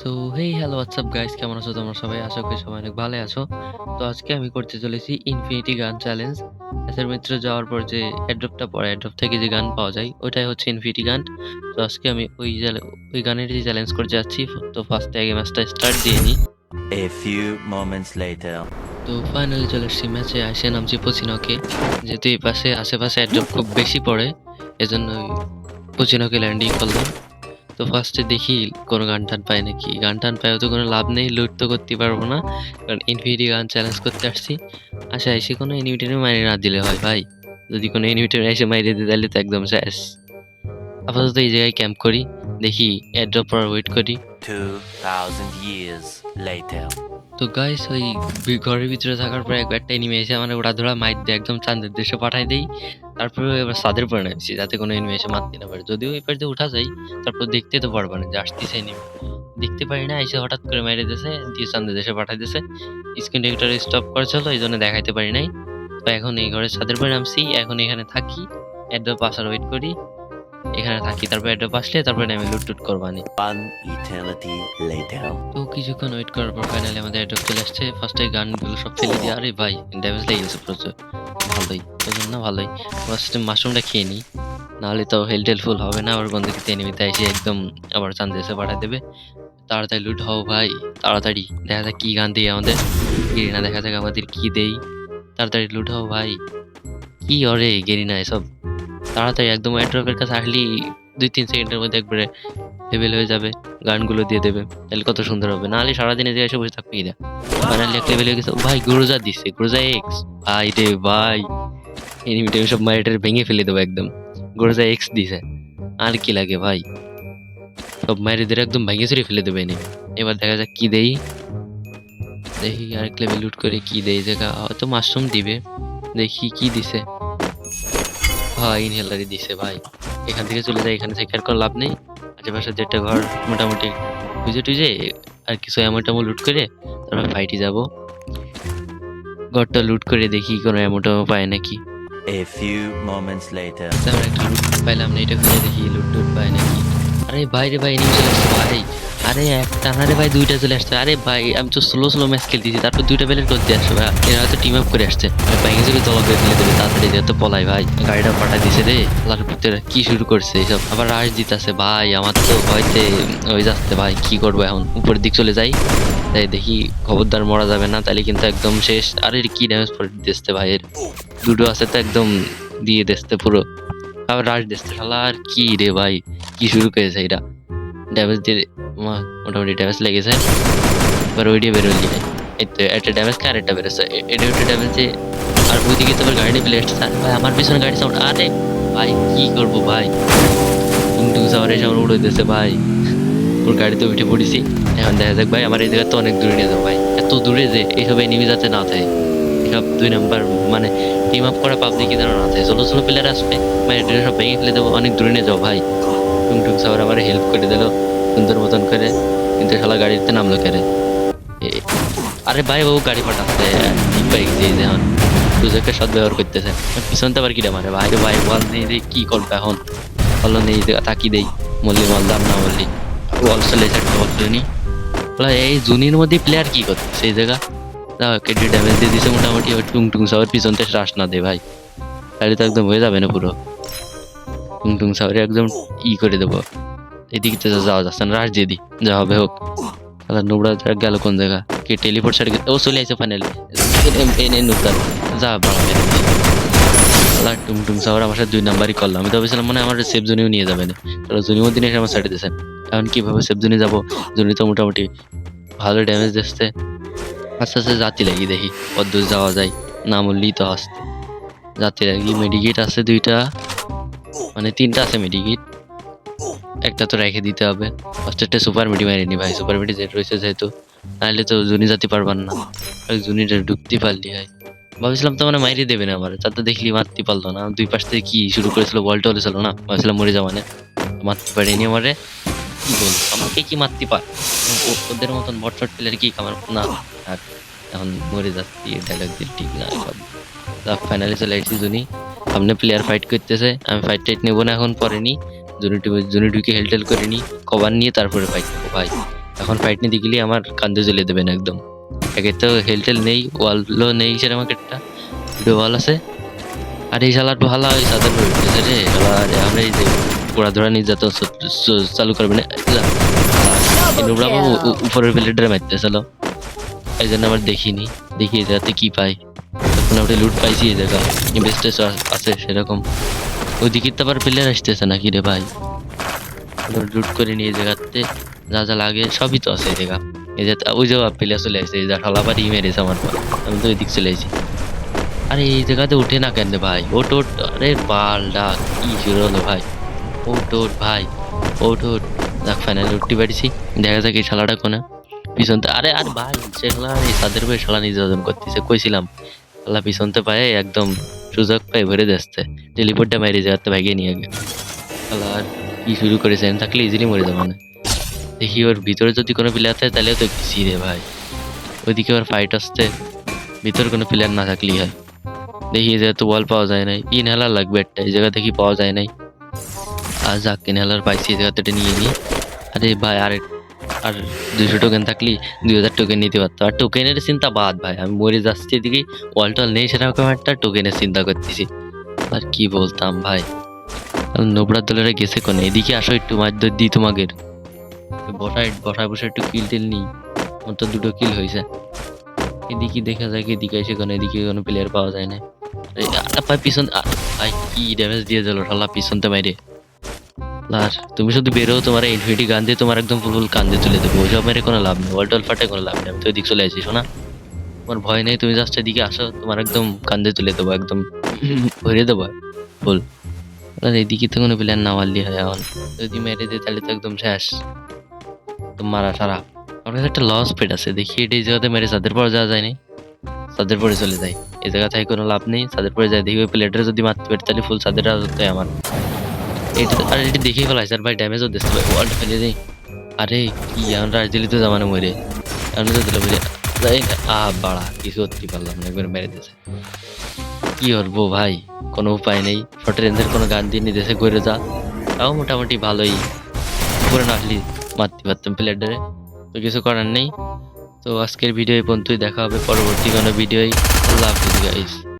So hey hello WhatsApp guys কেমন আছো তোমরা সবাই? আশা করি সবাই অনেক ভালো আছো। তো আজকে আমি করতে চলেছি ইনফিনিটি গান চ্যালেঞ্জ এসের মিত্র যাওয়ার পর যে অ্যাড্রপটা পড়ে অ্যাড্রপ থেকে যে গান পাওয়া যায় ওইটাই হচ্ছে ইনফিনিটি গান তো আজকে আমি ওই ওই গানের যে চ্যালেঞ্জ করতে যাচ্ছি তো ফার্স্টে আগে ম্যাচটা স্টার্ট দিয়ে নিই। A few moments later. তো ফাইনালি চলে এসেছি ম্যাচে আসে নামছি পচিনকে যেহেতু এই পাশে আশেপাশে অ্যাড্রপ খুব বেশি পড়ে এজন্য পচিনকে ল্যান্ডিং করলাম। তো ফার্স্টে দেখি কোনো গান টান পাই নাকি? গান টান পাইও তো কোনো লাভ নেই লুট তো করতে পারব না। কারণ ইনফিনিটি গান চ্যালেঞ্জ করতে আসছি। আচ্ছা এসে কোনো এনিমিটারে মাইরে না দিলে হয় ভাই? যদি কোনো এনিমিটারে এসে মাইরে দিতে তাহলে তো একদম শেষ। আপাতত এই জায়গায় ক্যাম্প করি, দেখি এড্রপ পর ওয়েট করি। 2000 years later. তো গাইস ওই ঘরের ভিতরে থাকার পর একবার একটা এনিমে এসে আমার ওরা ধরা মাইর দিয়ে একদম চাঁদের দেশে পাঠাই দেই। তারপরে এবার সাদের পরে নামছি, যাতে কোনো এনিমে এসে মারতে না পারে। যদিও এবার দিয়ে উঠা যায়, তারপর দেখতে তো পারব না, যে আসতেছে এনিমে দেখতে পারি না, এসে হঠাৎ করে মেরে দিয়েছে, দিয়ে চাঁদের দেশে পাঠাই দিয়েছে। স্ক্রিন রেকর্ডার স্টপ করেছিল এই জন্য দেখাইতে পারি নাই। তো এখন এই ঘরের ছাদের পরে নামছি, এখন এখানে থাকি। অ্যাড্রপ আসার ওয়েট করি। এখানে থাকি তারপর অ্যাড্রপ আসলে তারপরে আমি লুট টুট করবানি. তো কিছুক্ষণ ওয়েট করার পর ফাইনালি আমাদের অ্যাড্রপ চলে আসছে ফার্স্টে গানগুলো সব ফেলে দিয়ে আরে ভাই ড্যামেজ লেগে গেছে প্রচুর ভালোই না ভালোই। ফার্স্টে মাশরুমটা খেয়ে নিই নাহলে তো হেল টেল ফুল হবে না আবার বন্ধু খেতে এনিমিতে এসে একদম আবার চান্দ এসে পাঠিয়ে দেবে। তাড়াতাড়ি লুট হও ভাই তাড়াতাড়ি। দেখা যাক কি গান দিই আমাদের। গেরিনা দেখা যাক আমাদের কি দেই তাড়াতাড়ি লুট হও ভাই। কি অরে গেরিনা এসব? তাড়াতাড়ি একদম অ্যাড্রপের কাছে আসলেই দুই তিন সেকেন্ডের মধ্যে একবারে লেভেল হয়ে যাবে, গানগুলো দিয়ে দেবে। তাহলে কত সুন্দর হবে। নাহলে সারাদিনে যে এসে বসে থাকবে না। ফাইনালি এক লেভেল হয়ে গেছে। ভাই, গুরুজা দিচ্ছে গুরুজা এক্স ভাই রে ভাই। এনিমিটা সব মারিটার ভেঙে ফেলে দেবো একদম। গুরুজা এক্স দিছে। আর কি লাগে ভাই? সব মারিদের একদম ভেঙে চুরি ফেলে দেবে এনে এবার দেখা যাক কি দেই। দেখি আরেক লেভেল লুট করে কি দেই। দেখা, হয়তো মাশরুম দিবে। দেখি কি দিছে। ভাই ইনহেলারই দিছে ভাই। এখান থেকে চলে যায় এখানে থেকে আর কোনো লাভ নেই। আশেপাশে যেটা ঘর মোটামুটি খুঁজে টুজে আর কিছু এমন টেমো লুট করে তারপর ফাইটে যাব। ঘরটা লুট করে দেখি কোনো এমন টেমো পায় নাকি। A few moments later. তেমন একটা লুট পাইলাম না এটা খুঁজে দেখি লুট টুট পায় নাকি। আরে ভাই রে ভাই এনিমি চলে ভাই। আরে একটা না রে ভাই দুইটা চলে আসছে। আরে ভাই, আমি তো স্লো স্লো ম্যাচ খেলতেছি, তারপর দুইটা বেলের করতে আসছে ভাই? এরা হয়তো টিম আপ করে আসছে। ভাই চলে তলা করে ফেলে দেবে, তাড়াতাড়ি যেতে পলাই ভাই। গাড়িটা পাঠা দিছে রে। লাল পুতেরা কি শুরু করছে এইসব? আবার রাশ দিতেছে ভাই, আমার তো ভয়তে ওই যাচ্ছে ভাই, কি করব এখন? উপরের দিক চলে যাই। তাই দেখি খবরদার মরা যাবে না তাহলে কিন্তু একদম শেষ। আরে কি ড্যামেজ পড়ে ভাই এর? দুটো আছে তো একদম দিয়ে দিচ্ছে পুরো। আবার রাশ দিচ্ছে শালা আর কি রে ভাই? কি শুরু করেছে এটা ড্যামেজ দিয়ে মোটামুটি ড্যামেজ লেগেছে। এবার ওই দিয়ে বেরোলি। এই তো, একটা ড্যামেজ কে আরেকটা বেরোচ্ছে? এটা একটা ড্যামেজে আর ওইদিকে তোমার গাড়ি প্লে আসছে ভাই, আমার পিছনে গাড়ি সাউন্ড আরে! ভাই, কি করব ভাই? টুকটুক সাওয়ার এসে আমার উড়ে দিয়েছে ভাই। ওর গাড়িতে উঠে পড়েছি। এখন দেখা যাক ভাই, আমার এই জায়গা তো অনেক দূরে নিয়ে যাব ভাই। এত দূরে যে এইসব এনিমি যাতে না থাকে। এসব দুই নাম্বার মানে টিম আপ করা পাবলিক যেন না থাকে। ষোলো ষোলো প্লেয়ার আসবে। মানে এটা সব ভেঙে ফেলে দেবো। অনেক দূরে নিয়ে যাও ভাই। টুকটুক সাওয়ার আমার হেল্প করে দিল, সুন্দর মতন করে। কিন্তু শালা গাড়িতে নামলো এ- আরে ভাই, ও গাড়ি পাঠাচ্ছে গেছি এই এখন। সুযোগের সদ ব্যবহার করতেছে। পিছনতে আবার কিটা মারে? ভাই ভাই, বল নেই রে, কি করবে এখন? বলো নেই তাকি দেই। মল্লি মল দাম না মল্লি বল চলে একটা বল জুনি। এই জুনির মধ্যে প্লেয়ার কি করছে সেই জায়গা? কেটে ড্যামেজ দিয়ে দিছে মোটামুটি। টুং টুং সাওয়ার পিছনতে রাশ না দে ভাই। গাড়ি তো একদম হয়ে যাবে না পুরো। টুং টুং সাওয়ারে একদম ই করে দেবো। এদিকে তো যাওয়া যাচ্ছে না, রাশ দিয়ে যা হবে হোক। তাহলে নোবরা গেল কোন জায়গা? কি টেলিপোর্ট সাইড ও চলে আসছে ফাইনালি এনে নুকার যা বাড়া মেরে দিছি। শালা টুং টুং আমার সাথে দুই নাম্বারই করলাম। আমি তো ভেবেছিলাম মানে আমার সেফ জোনেও নিয়ে যাবে না তাহলে মধ্যে এসে আমার সাইডে দিয়েছেন এখন কীভাবে সেফ জোনে যাব? জুনি তো মোটামুটি ভালো ড্যামেজ দিচ্ছে। আস্তে আস্তে জাতি লাগি দেখি। কদ্দূর যাওয়া যায়? না মরলেই তো আসতে। জাতি লাগি মেডিকেট আছে দুইটা। মানে তিনটা আছে মেডিকেট একটা তো রেখে দিতে হবে। ফার্স্ট একটা সুপার মিডি মারিনি ভাই। সুপার মিডি যেটা রয়েছে যেহেতু নাহলে তো জুনি জাতি পারবান না। জুনিটা ঢুকতে পারলি হয় ভাবছিলাম তো মানে মাইরে দেবে না আমার। তাতে দেখলি মারতে পারল না। দুই পাশ থেকে কি শুরু করেছিল, বল টল ছিল না? ভাবছিলাম মরে যাওয়া মানে। মারতে পারিনি আমারে। কি বল? আমাকে কি মারতে পার? ওদের মতন বটফট প্লেয়ার কি আমার না। এখন মরে যাচ্ছি ডায়লগ দিয়ে ঠিক না। ফাইনালি চলে এসেছি জুনি। সামনে প্লেয়ার ফাইট করতেছে। আমি ফাইট টাইট নেব না এখন, পরে নি। জুনি টুবে জুনি হেলটেল করে নি। কভার নিয়ে তারপরে ফাইট নেব ভাই। এখন ফাইট নিতে গেলে আমার কান্দে জ্বলে দেবেন একদম। একে তো হেলটেল নেই ওয়ালও নেই সেরকম একটা। দুটো ওয়াল আছে। আর এই শালার ভালো ওই সাদের উপরে রে। আবার আমরা এই যে পোড়া ধরা নির্যাতন চালু করবে না। নুবরা বাবু উপরের প্লেটারে মারতেছিল এই জন্য আমার দেখিনি। দেখি জায়গাতে কি পাই আমরা লুট পাইছি এই জায়গা ইনভেস্টেস আছে সেরকম। ওইদিকে তো আবার প্লেয়ার আসতেছে নাকি রে ভাই? লুট করে নিয়ে জায়গাতে যা যা লাগে সবই তো আছে এই জায়গা। এই যে ওই যে প্লেয়ার চলে আসছে, এই যে ঠালাবাড়ি মেরেছে আমার পর আমি তো ওইদিক চলে আসি আরে এই জায়গাতে উঠে না কেন ভাই? ওট ওট আরে বালডা কি শুরু হলো ভাই? ওট ওট ভাই। ওট ওট দেখ ফাইনালি উঠতে পারছি দেখা যাক এই শালাটা কোনে। পিছন আরে, আর ভাই সে শালা এই তাদের উপরে শালা নির্যাতন করতেছে, কইছিলাম। শালা পিছনতে পায়ে একদম সুযোগ পায়ে ভরে যাচ্ছে। টেলিপোর্টটা মেরে যাওয়াতে ভাইগে নিয়ে গে শালা আর কি শুরু করেছে? আমি থাকলে ইজিলি মরে যাব না। দেখি ওর ভিতরে যদি কোনো প্লেয়ার থাকে তাহলেও তো কিছু রে ভাই। ওইদিকে ওর ফাইট আসছে। ভিতরে কোনো প্লেয়ার না থাকলেই হয়। দেখি এই জায়গায় তো বল পাওয়া যায় নাই। ইনহেলার লাগবে একটা। এই জায়গা দেখি পাওয়া যায় নাই। আর যাক, ইনহেলার পাইছি, এই জায়গাতে নিয়ে নিই। আরে ভাই আর আর দুইশো টোকেন থাকলে দুই হাজার টোকেন নিতে পারতো। আর টোকেনের চিন্তা বাদ ভাই, আমি মরে যাচ্ছি এদিকে ওয়াল টল নেই সেরকম একটা টোকেনের চিন্তা করতেছি। আর কি বলতাম ভাই? নোবরার দলেরা গেছে কোনে? এদিকে আসো একটু মাছ ধর দিই তোমাকে। বসায় বসায় বসে একটু কিল টিল নিই। আমার তো দুটো কিল হয়েছে এদিকে দেখা যায় কি, এদিকে এসে কোনো, এদিকে কোনো প্লেয়ার পাওয়া যায় না। ভাই, পিছন ভাই, কি ড্যামেজ দিয়ে দিল ঠাল্লা পিছনতে বাইরে আর তুমি শুধু বেরো, তোমার ইনফিনিটি গান দিয়ে তোমার একদম ফুল ফুল কান্দে তুলে দেবো। ওইসব মেরে কোনো লাভ নেই ওয়াল টল ফাটে কোনো লাভ নেই। আমি তো ওইদিক চলে আসি, শোনা? তোমার ভয় নেই, তুমি জাস্ট এদিকে আসো, তোমার একদম কান্দে তুলে দেবো, একদম ভরে দেবো ফুল আর এইদিকে তো কোনো প্ল্যান না মারলি হয়, এখন। যদি মেরে দিই তাহলে তো একদম শেষ। তো মারা সারা। আমার কাছে একটা লস পেট আছে, দেখি এটা এই জায়গাতে মেরে চাঁদের পরে যাওয়া যায় না? চাঁদের পরে চলে যায়। এই জায়গা থেকে কোনো লাভ নেই চাঁদের পরে যায়, দেখি ওই প্লেটারে যদি মারতে পারি, তাহলে ফুল চাঁদের আমার। এটা আর এটা দেখেই ফেলাইছে আর ভাই ড্যামেজও দিচ্ছে ভাই। ওয়ার্ল্ড ফেলে দিই আরে কি আমরা রাজদিলি তো জামানো মরে আমি তো দিলে না আ বাড়া কিছু করতে পারলাম না একবার মেরে দিয়েছে কি করব ভাই? কোনো উপায় নেই। রেঞ্জের কোনো গান দিয়ে নিতেছে করে যা তাও মোটামুটি ভালোই। করে না আসলি মারতে পারতাম প্লেয়ারটারে তো কিছু করার নেই। তো আজকের ভিডিও এই পর্যন্তই দেখা হবে পরবর্তী কোনো ভিডিওই। আল্লাহ গাইস